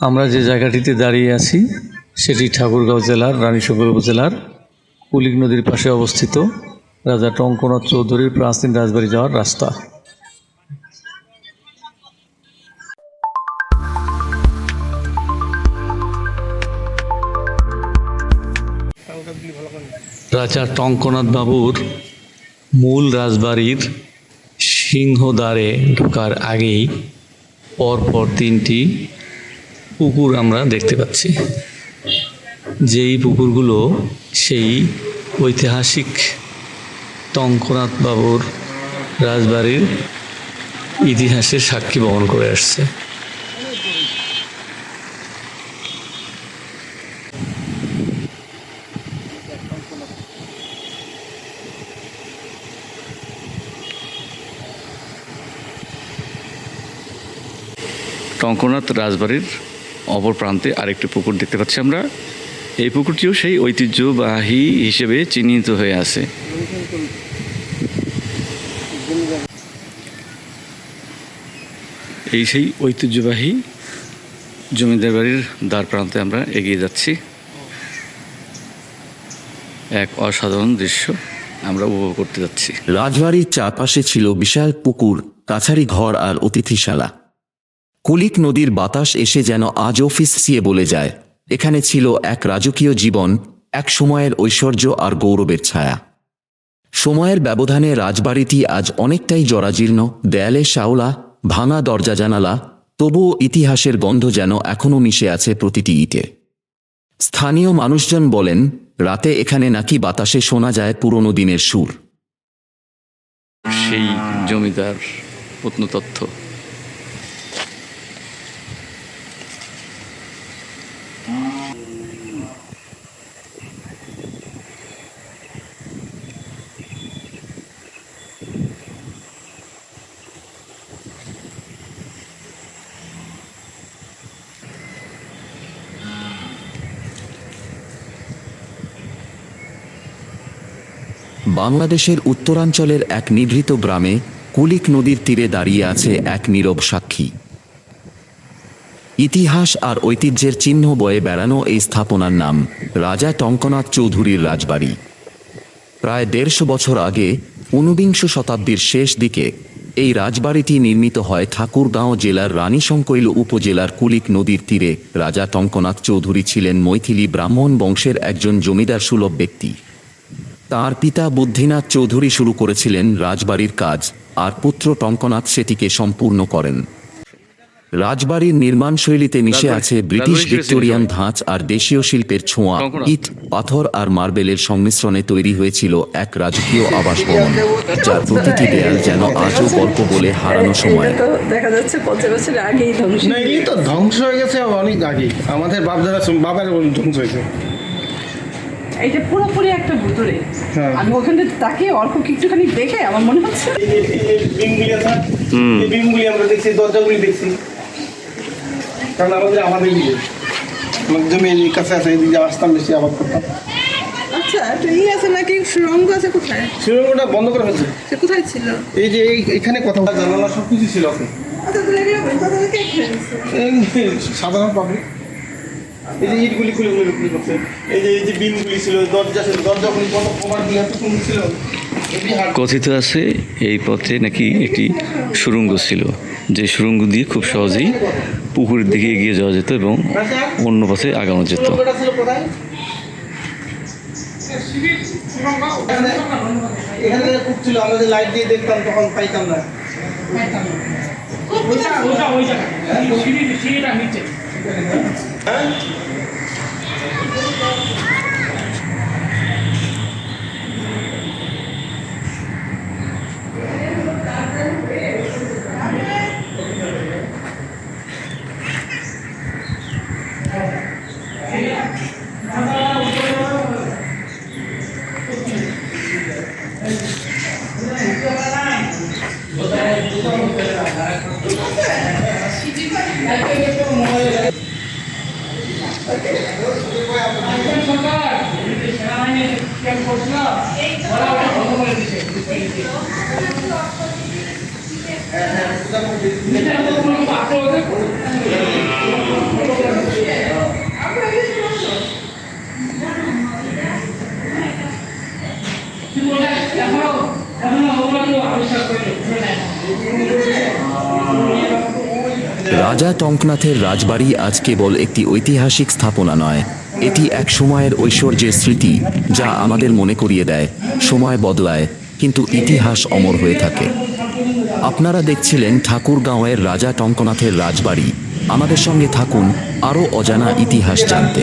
আমরা যে জায়গাটিতে দাঁড়িয়ে আছি, সেটি ঠাকুরগাঁও জেলার রানীশঙ্কর উপজেলার কুলিক নদীর পাশে অবস্থিত রাজা টঙ্কনাথ চৌধুরীর প্রাচীন রাজবাড়ি যাওয়ার রাস্তা। রাজা টঙ্কনাথ বাবুর মূল রাজবাড়ির সিংহদ্বারে ঢোকার আগেই পরপর তিনটি পুকুর আমরা দেখতে পাচ্ছি। যেই পুকুরগুলো সেই ঐতিহাসিক টঙ্কনাথ বাবুর রাজবাড়ির ইতিহাসের সাক্ষী বহন করে আসছে। টঙ্কনাথ রাজবাড়ির অপর প্রান্তে আরেকটি পুকুর দেখতে পাচ্ছি আমরা। এই পুকুরটিও সেই ঐতিহ্যবাহী হিসেবে চিহ্নিত হয়ে আছে। এই সেই ঐতিহ্যবাহী জমিদার বাড়ির দ্বার প্রান্তে আমরা এগিয়ে যাচ্ছি। এক অসাধারণ দৃশ্য আমরা উপভোগ করতে যাচ্ছি। রাজবাড়ির চারপাশে ছিল বিশাল পুকুর, কাছারি ঘর আর অতিথিশালা। কুলিক নদীর বাতাস এসে যেন আজও ফিসফিয়ে বলে যায়। এখানে ছিল এক রাজকীয় জীবন, এক সময়ের ঐশ্বর্য আর গৌরবের ছায়া। সময়ের ব্যবধানে রাজবাড়িটি আজ অনেকটাই জরাজীর্ণ, দেয়ালে শাওলা ভাঙা দরজা জানালা, তবুও ইতিহাসের গন্ধ যেন এখনও মিশে আছে প্রতিটি ইটে। স্থানীয় মানুষজন বলেন, রাতে এখানে নাকি বাতাসে শোনা যায় পুরনো দিনের সুর। সেই জমিদার প্রত্নতথ্য বাংলাদেশের উত্তরাঞ্চলের এক নিভৃত গ্রামে কুলিক নদীর তীরে দাঁড়িয়ে আছে এক নীরব সাক্ষী। ইতিহাস আর ঐতিহ্যের চিহ্ন বয়ে বেড়ানো এই স্থাপনার নাম রাজা টঙ্কনাথ চৌধুরীর রাজবাড়ি। প্রায় দেড়শো বছর আগে ঊনবিংশ শতাব্দীর শেষ দিকে এই রাজবাড়িটি নির্মিত হয় ঠাকুরগাঁও জেলার রানীশঙ্কৈল উপজেলার কুলিক নদীর তীরে। রাজা টঙ্কনাথ চৌধুরী ছিলেন মৈথিলি ব্রাহ্মণ বংশের একজন জমিদার সুলভ ব্যক্তি। তার পিতা বুদ্ধিনাথ চৌধুরী শুরু করেছিলেন রাজবাড়ির কাজ আর পুত্র টঙ্কনাথ সেটিকে সম্পূর্ণ করেন। রাজবাড়ির নির্মাণ শৈলীতে মিশে আছে ব্রিটিশ ভিক্টোরিয়ান ধাঁচ আর দেশীয় শিল্পের ছোঁয়া। ইট পাথর আর মার্বেলের সংমিশ্রণে তৈরি হয়েছিল এক রাজকীয় আবাস ভবন যার প্রতিটি দেয়াল যেন আজও গল্প বলে হারানো সময়। দেখা যাচ্ছে পঞ্চাশ বছর আগেই ধ্বংস তো ধ্বংস হয়ে গেছে অনেক আগে আমাদের বাপ দাদা বাবার ধ্বংস হয়েছে। এটা পুরোপুরি একটা ভুতুরে হ্যাঁ। আমি ওখানে তাকে অল্প একটুখানি দেখে আমার মনে হচ্ছে। যে- এই যে বিমগুলি আমরা দেখছি দরজাগুলি দেখছি। কারণ আমাদের আমাদের দিকে আমাদের কাছে আছে এদিকে আসতাম বেশি আবাদ করতাম। আচ্ছা ই আছে নাকি? সুরঙ্গ আছে কোথায়? সুরঙ্গটা বন্ধ করে ফেলছে সে কোথায় ছিল? এই যে এই- এখানে কথা জানালা সব কিছু ছিল। আচ্ছা সাধারণ পাবলিক এই যে ইটগুলি খুলে খুলে বিক্রি করছে। এই যে এই যে বিনগুলি ছিল দরজা ছিল দরজা খুলে কত কমারগুলি এত সুন্দর ছিল। কথিত আছে এই পথে নাকি একটি সুরঙ্গ ছিল যে সুরঙ্গ দিয়ে খুব সহজেই পুকুরের দিকে এগিয়ে যাওয়া যেত এবং অন্য পথে আগানো যেত। এখানে হ্যাঁ রাজা টঙ্কনাথের রাজবাড়ি আজ কেবল একটি ঐতিহাসিক স্থাপনা নয়। এটি এক সময়ের ঐশ্বর্যের স্মৃতি যা আমাদের মনে করিয়ে দেয় সময় বদলায় কিন্তু ইতিহাস অমর হয়ে থাকে আপনারা দেখছিলেন ঠাকুরগাঁওয়ের রাজা টঙ্কনাথের রাজবাড়ি আমাদের সঙ্গে থাকুন আরও অজানা ইতিহাস জানতে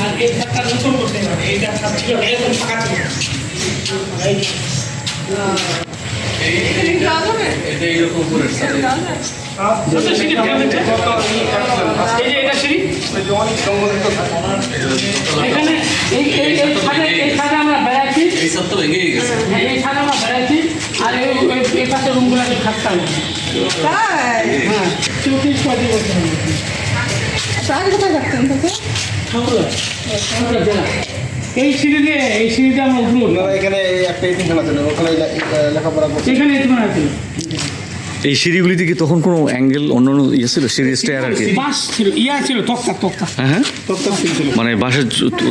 আর এই ছাদটা নতুন করতে হবে ছিল এরকম ফাঁকা ছিল আমরা বেড়াচ্ছি আর এই পাশে রুমগুলোতে থাকতাম তাই। হ্যাঁ চৌত্রিশ পঁয়ত্রিশ বছর এই সিঁড়ি দিয়ে এই আমরা উঠবো এখানে একটা ছিল ওখানে লেখাপড়া করছে এখানে এই সিঁড়িগুলিতে কি তখন কোনো অ্যাঙ্গেল অন্য অন্য ইয়ে ছিল? সিঁড়ি স্টেয়ার আর কি? বাস ছিল ইয়া ছিল তক্তা তক্তা। হ্যাঁ হ্যাঁ? তক্তা ছিল মানে বাঁশের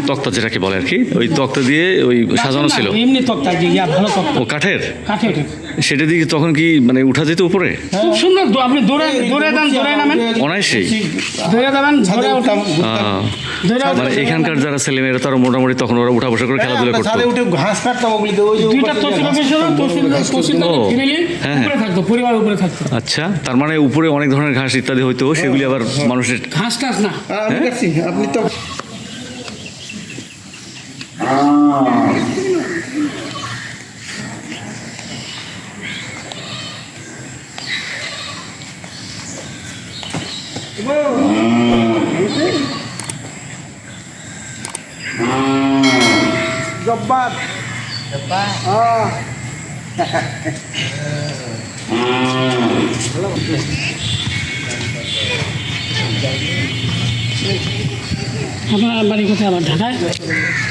তক্তা যেটাকে বলে আর কি ওই তক্তা দিয়ে ওই সাজানো ছিল। এমনি তক্তা যে ইয়া ভালো তক্তা। ও কাঠের? কাঠে ওঠে সেটা দিয়ে তখন কি মানে উঠা যেত উপরে? খুব সুন্দর আপনি দৌড়ে দৌড়ে দেন দৌড়ে নামেন। অনায়াসেই। দৌড়ে দেবেন উঠাম মানে এখানকার যারা ছেলেমেয়েরা তারা মোটামুটি তখন ওরা উঠা বসা করে খেলাধুলা করতো। ছাদে উঠে ঘাস কাটতাম ওগুলিতে ওই যে দুইটা হ্যাঁ, উপরে থাকতো পরিবার উপরে থাকতো। আচ্ছা তার মানে উপরে অনেক ধরনের ঘাস ইত্যাদি হইতো সেগুলি আবার মানুষের ঘাস টাস না। হ্যাঁ, আমি কাটছি আপনি তো আপনার বাড়ি কোথায়? আবার ঢাকায়?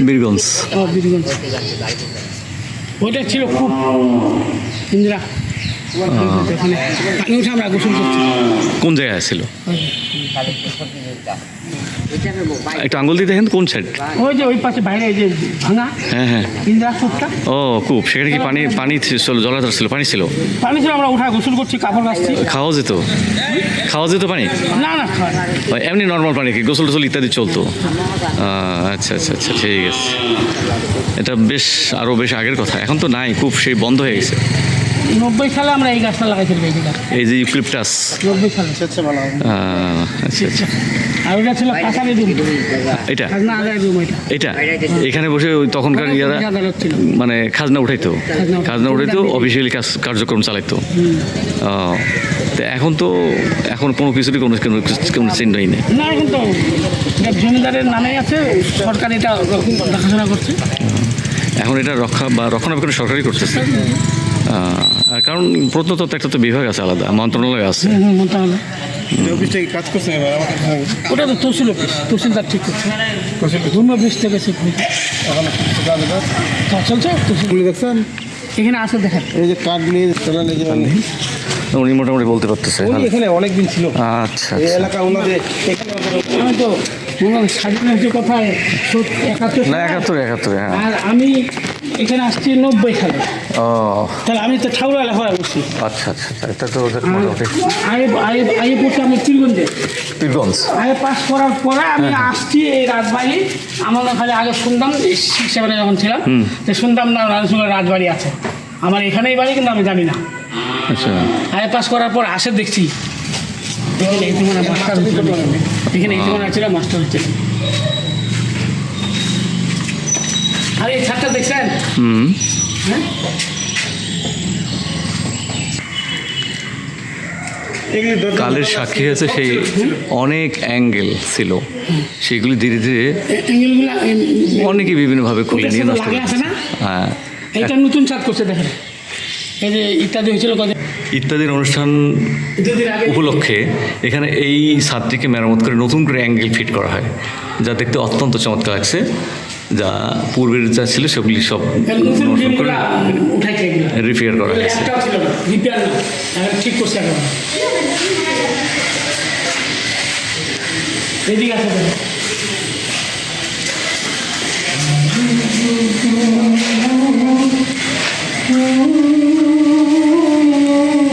বীরগঞ্জ। ও বীরগঞ্জ। ওইটা ছিল খুব ইন্দিরা। কোন জায়গায় ছিল? একটু আঙ্গুল দিয়ে দেখেন কোন সাইড ওই যে ওই পাশে বাইরে যে ভাঙা হ্যাঁ হ্যাঁ। ও কূপ সেখানে কি পানি পানি ছিল জলাধার ছিল পানি ছিল? পানি ছিল আমরা উঠা গোসল করছি কাপড় কাচছি খাওয়া যেত? খাওয়া যেত পানি? না না ওই এমনি নর্মাল পানি কি? গোসল টোসল ইত্যাদি চলতো? আচ্ছা আচ্ছা আচ্ছা ঠিক আছে। এটা বেশ আরও বেশ আগের কথা। এখন তো নাই খুব সেই বন্ধ হয়ে গেছে। নব্বই সালে আমরা এই গাছটা লাগাইছিলাম এই গাছ এই যে ইউক্লিপটাস। নব্বই সালে। আচ্ছা ভালো আচ্ছা আচ্ছা। আর ওটা ছিল কাছারি রুম এটা? খাজনা আদায় রুম এটা। এটা? এখানে বসে ওই তখনকার ইয়ারা মানে খাজনা উঠাইতো। খাজনা- উঠাইতো। অফিসিয়ালি কাজ কার্যক্রম চালাইতো। তো এখন তো এখন কোনো কিছুরই কোনো কোনো কোনো চিহ্নই নেই না এখন তো এটা জমিদারের নামেই আছে। সরকার এটা দেখাশোনা করছে। এখন এটা রক্ষা বা রক্ষণাবেক্ষণ সরকারই করতেছে। আহ, কারণ প্রত্নতত্ত্ব একটা তো বিভাগ আছে আলাদা মন্ত্রণালয় আছে। মন্ত্রণালয়। কাজ করছে। ওটা তো তহসিল অফিস তহসিলদার ঠিক করছে। রুম অফিস থেকে সে খুঁজে এখন কাজ কাজ চলছে? তহসিল দেখছেন? এখানে আসে দেখেন। এই যে চালান এই যে উনি মোটামুটি বলতে পারতেছে উনি এখানে অনেকদিন ছিল। আচ্ছা এই আচ্ছা। এলাকা ওনাদের এখানে তো হয় স্বাধীন হয়েছে কোথায় সত- একাত্তর না। একাত্তরে একাত্তরে হ্যাঁ। আর আমি এখানে আসছি নব্বই সালে। ও। তাহলে আমি তো ঠাউরা লেখাপড়া করছি। আচ্ছা আচ্ছা আচ্ছা এটা তো ওদের মোটামুটি আগে আগে আগে পড়ছি আমি চিরগঞ্জে পীরগঞ্জ। আগে পাস করার পরে আমি আসছি এই রাজবাড়ি। আমার খালি আগে শুনতাম সিক্স সেভেনে যখন ছিলাম যে শুনতাম না রাজসঙ্গের রাজবাড়ি আছে। আমার এখানেই বাড়ি কিন্তু আমি জানি না। আচ্ছা। আগে পাস করার পর আসে দেখছি। এখানে এই মাস্টার এখানে এই মাস্টার হচ্ছিল আর এই ছাদটা দেখছেন? হুম। হ্যাঁ? কালের সাক্ষী আছে। সেই অনেক অ্যাঙ্গেল ছিল। সেগুলি ধীরে ধীরে অ্যাঙ্গেলগুলো অনেকে বিভিন্নভাবে খুলে নিয়ে নষ্ট? হ্যাঁ। এইটা নতুন ছাদ করছে দেখেন। এই যে ইত্যাদি হয়েছিল ইত্যাদির অনুষ্ঠান উপলক্ষে এখানে এই ছাদটিকে মেরামত করে নতুন করে অ্যাঙ্গেল ফিট করা হয় যা দেখতে অত্যন্ত চমৎকার লাগছে। যা পূর্বের যা ছিল সেগুলি সব রিপেয়ার করা হয়েছে ঠিক করছে।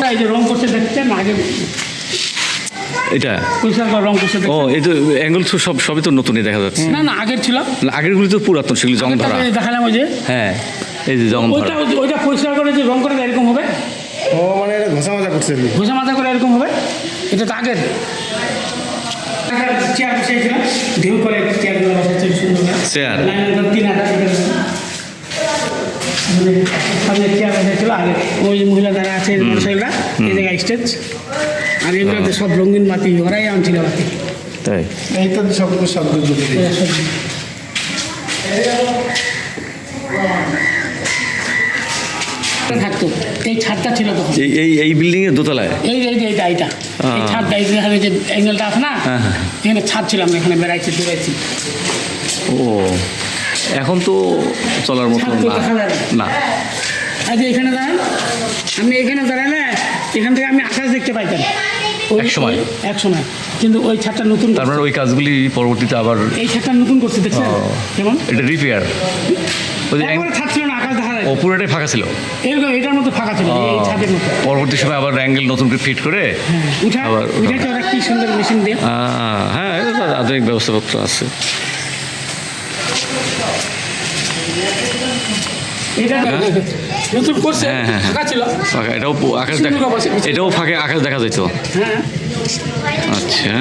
এই যে রং করছে দেখছেন, আগে এটা? পরিষ্কার করে রং করছে ও এই তো অ্যাঙ্গেল তো সব সবই তো নতুনই দেখা যাচ্ছে। না না আগের ছিল। না, আগেরগুলি তো পুরাতন সেগুলি জং ধরা। দেখালাম ওই যে। হ্যাঁ এই যে জং ওইটা ধরা ওইটা পরিষ্কার করে যে রং করে এরকম হবে? ও মানে এটা ঘষা মাজা করছে। ঘোষা মাথা করে এরকম হবে? এটা তো আগের। চেয়ার বসিয়েছিল ঢেউ করে চেয়ারগুলো বসাচ্ছে সুন্দর চেয়ার? তিন হাজার সামনে চেয়ার বসেছিল আগে ওই মহিলা যারা আছে মহিলা এই জায়গায় স্টেজ আর এগুলোতে সব রঙিন মাটি ওরাই আনছিল মাটি। তাই? এইটা তো সব। এরা থাকতো এই ছাদটা ছিল তখন। এই এই এই বিল্ডিংয়ের দোতলায়? এই এই যে এইটা এইটা। এই ছাদটা এই যে যে অ্যাঙ্গেলটা আছে না হ্যাঁ, হ্যাঁ। এখানে ছাদ ছিল আমরা এখানে বেড়াইছি দৌড়াইছি ও এখন তো চলার মতো না। দেখা যায় না। যে এখানে দাঁড়ান। আমি এখানে দাঁড়ালে এখান থেকে আমি আকাশ দেখতে পাইতাম। এক সময়? এক সময়। কিন্তু ওই ছাদটা নতুন তার মানে ওই কাজগুলি পরবর্তীতে আবার এই ছাদটা নতুন করছে দেখছেন? কেমন? এটা রিপেয়ার ওই ছাদ ছিল না আকাশ দেখা যায়। ও পুরোটাই ফাঁকা ছিল? এরকম এটার মতো ফাঁকা ছিল এই- এই ছাদের মতো। পরবর্তী সময় আবার অ্যাঙ্গেল নতুন করে ফিট করে উঠা আবার ওঠা। উঠাইতে ওরা কি সুন্দর মেশিন দিয়ে। হ্যাঁ আধুনিক ব্যবস্থাপত্র আছে। হ্যাঁ, হ্যাঁ, হ্যাঁ। এটাও আকাশ ফাঁকে আকাশ দেখা যেত হ্যাঁ আচ্ছা।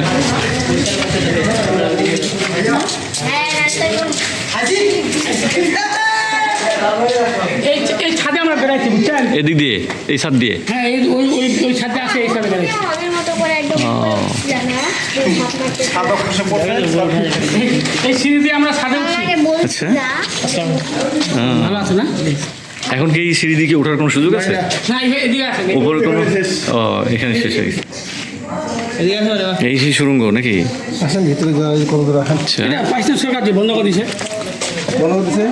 এই এই ছাদে আমরা বুঝছেন? এদিক দিয়ে এই ছাদ দিয়ে? হ্যাঁ ওই ওই ছাদে আছে এই ছাদে বেড়াইছি। করে আচ্ছা। ভালো আছে না? এখন কি এই সিঁড়ি দিকে ওঠার কোনো সুযোগ আছে? না এই- এদিকে উপরে কোনো ও এখানে শেষ হয়ে এই সেই সুরঙ্গ নাকি? আচ্ছা পাকিস্তান সরকার বন্ধ করে দিছে। বলা হচ্ছে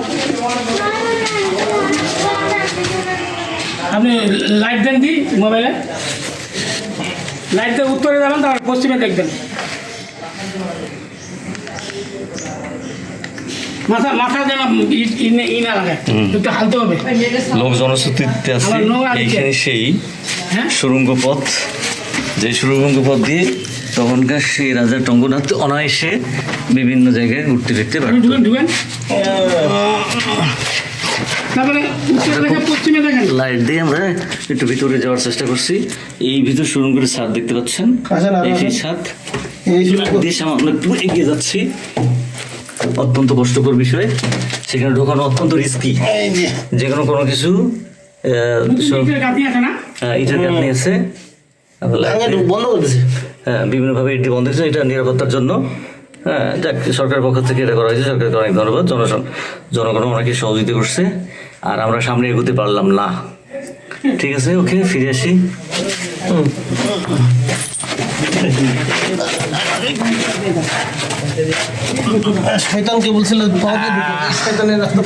আপনি লাইট দেন দি মোবাইলে? লাইট দিয়ে উত্তরে যাবেন তারপর পশ্চিমে দেখবেন। মাথা মাথা যেন ই- ই না লাগে। একটু হালতে হবে। লোক জনশ্রুতিতে আছে। এইখানে সেই হ্যাঁ? সুরঙ্গ পথ। যে সুরঙ্গ পথ দিয়ে তখনকার সেই রাজা টঙ্গনাথ অনায়াসে বিভিন্ন জায়গায় ঘুরতে ফিরতে আপনি লাইট দিয়ে আমরা একটু ভিতরে যাওয়ার চেষ্টা করছি। এই ভিতর সুরঙ্গের ছাদ দেখতে পাচ্ছেন? আসেন, আসেন, এই সেই ছাদ দেশ আমরা একটু এগিয়ে যাচ্ছি। অত্যন্ত কষ্টকর বিষয়। সেখানে ঢোকানো অত্যন্ত রিস্কি এই যে। যে কোনো কোনো কিছু আহ, সব ইটের গাঁথনি আছে হ্যাঁ, বন্ধ করে দিছে। হ্যাঁ বিভিন্নভাবে এটি বন্ধ হয়েছে। এটা নিরাপত্তার জন্য। হ্যাঁ যাক সরকারের পক্ষ থেকে এটা করা হয়েছে। সরকারকে অনেক ধন্যবাদ। জন জনগণ অনেকে সহযোগিতা করছে। আর আমরা সামনে এগোতে পারলাম না। ঠিক আছে ওকে ফিরে আসি। শয়তানকে বলছিল পাওয়া দিয়ে শয়তানের রাস্তা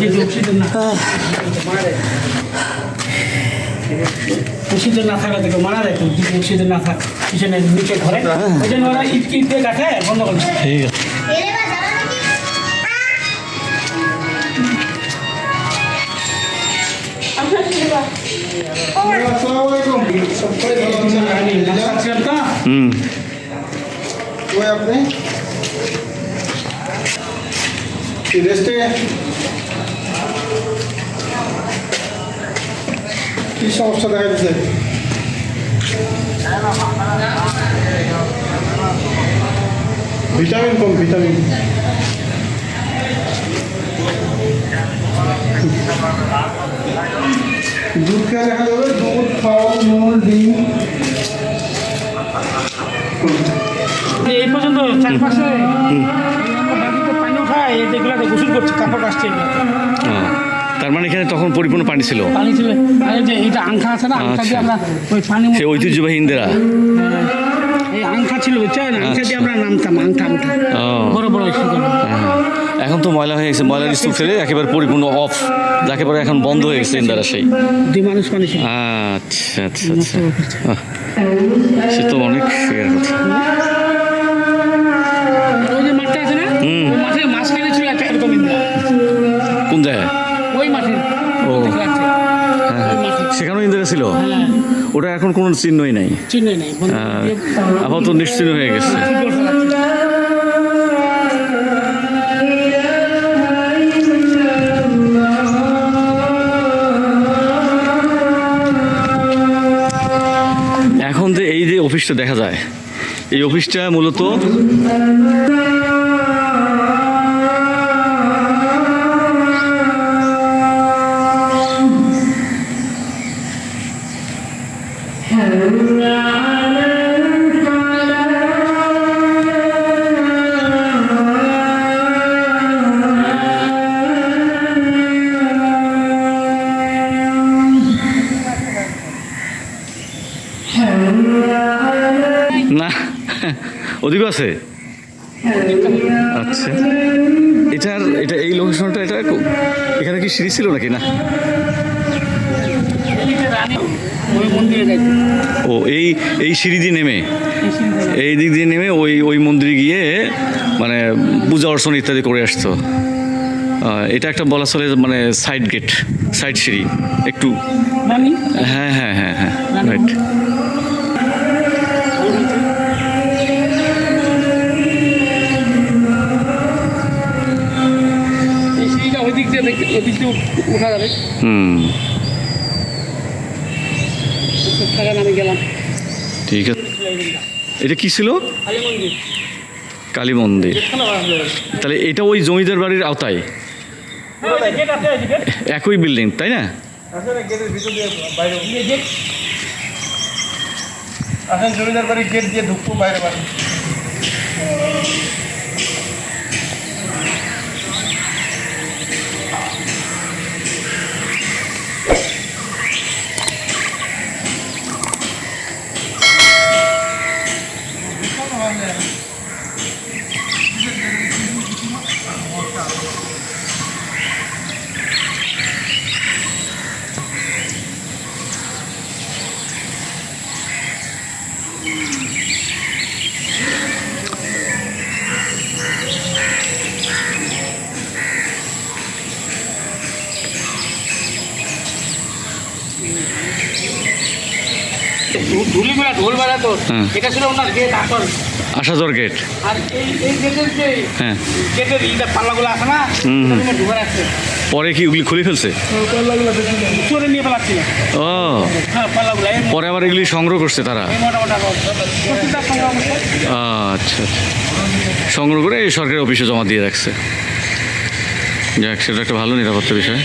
মুর্শিদের না। থাকা যায় না থাক পিছনে নিচে ঘরে ওই জন্য ওরা ইট ইট দিয়ে কাটে বন্ধ করছে ঠিক আছে। হুম আপনি রেস্টে কি সমস্যা দেখা দিচ্ছে ভিটামিন কম ভিটামিন দুধ খেয়ে দেখা যাবে? ডিম এই পর্যন্ত চারপাশে পানি উঠায় এই গোসল করছে কাপড় আসছে তার মানে এখানে তখন পরিপূর্ণ পানি ছিল? পানি ছিল। যে এইটা আংখা আছে না আংখা দিয়ে আমরা ওই পানি সে ঐতিহ্যবাহী ইন্দিরা। এই আংখা ছিল বুঝছেন আংখা দিয়ে আমরা নামতাম আংখা আংখা বড় বড় হ্যাঁ। এখন তো ময়লা হয়ে গেছে ময়লার স্তূপ ফেলে একেবারে পরিপূর্ণ অফ। যাকে পরে এখন বন্ধ হয়ে গেছে ইন্দিরা সেই আচ্ছা আচ্ছা আচ্ছা সে তো অনেক ইয়ের কথা কোন জায়গায় ও। হ্যাঁ, সেখানেও ইন্দিরা ছিল হ্যাঁ ওটা এখন কোনো চিহ্নই নাই চিহ্ন নেই আপাতত নিশ্চিন্ন হয়ে গেছে অফিসটা দেখা যায়। এই অফিসটা মূলত না আছে? আচ্ছা। এটার এটা এই লোকেশনটা এটা এখানে কি সিঁড়ি ছিল নাকি? না। ও এই এই সিঁড়ি দিয়ে নেমে? এই দিক দিয়ে নেমে ওই ওই মন্দিরে গিয়ে মানে পূজা অর্চনা ইত্যাদি করে আসতো। এটা একটা বলা চলে মানে সাইড গেট সাইড সিঁড়ি। একটু হ্যাঁ হ্যাঁ হ্যাঁ হ্যাঁ রাইট যাবে। হুম। আমি গেলাম। ঠিক আছে। এটা কি ছিল? কালী মন্দির। তাহলে এটা ওই জমিদার বাড়ির আওতায়? হ্যাঁ। একই বিল্ডিং তাই না? জমিদার বাড়ি গেট দিয়ে ঢুকবো বাইরে বাড়ি। এটা ছিল ওনার গেট আসল। গেট আর এই এই গেটের যে হ্যাঁ। গেটের ইটা পাল্লাগুলো আছে না হুম। ওগুলো পরে কি ওগুলি খুলে ফেলছে? চোরে নিয়ে ও। হ্যাঁ পরে আবার এগুলি সংগ্রহ করছে তারা। আচ্ছা আচ্ছা। সংগ্রহ করে এই সরকারি অফিসে জমা দিয়ে রাখছে। যাক সেটা একটা ভালো নিরাপত্তা বিষয়।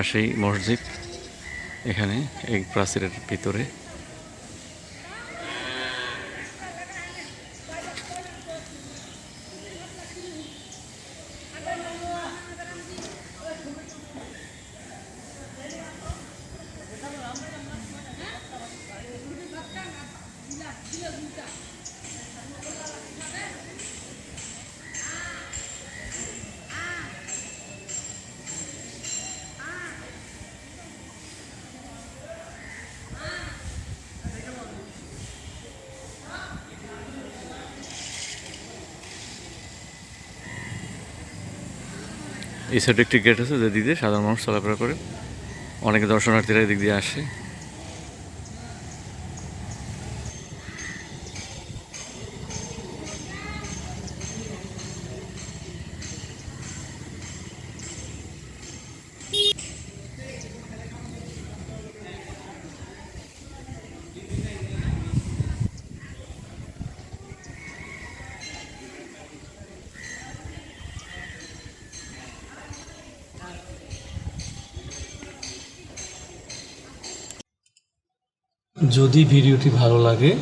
পাশেই মসজিদ এখানে এই প্রাচীরের ভিতরে। এই সাইডে একটি গেট আছে যেদিক দিয়ে সাধারণ মানুষ চলাফেরা করে। অনেকে দর্শনার্থীরা এদিক দিয়ে আসে। যদি ভিডিওটি ভালো লাগে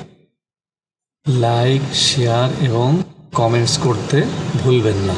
লাইক শেয়ার এবং কমেন্টস করতে ভুলবেন না।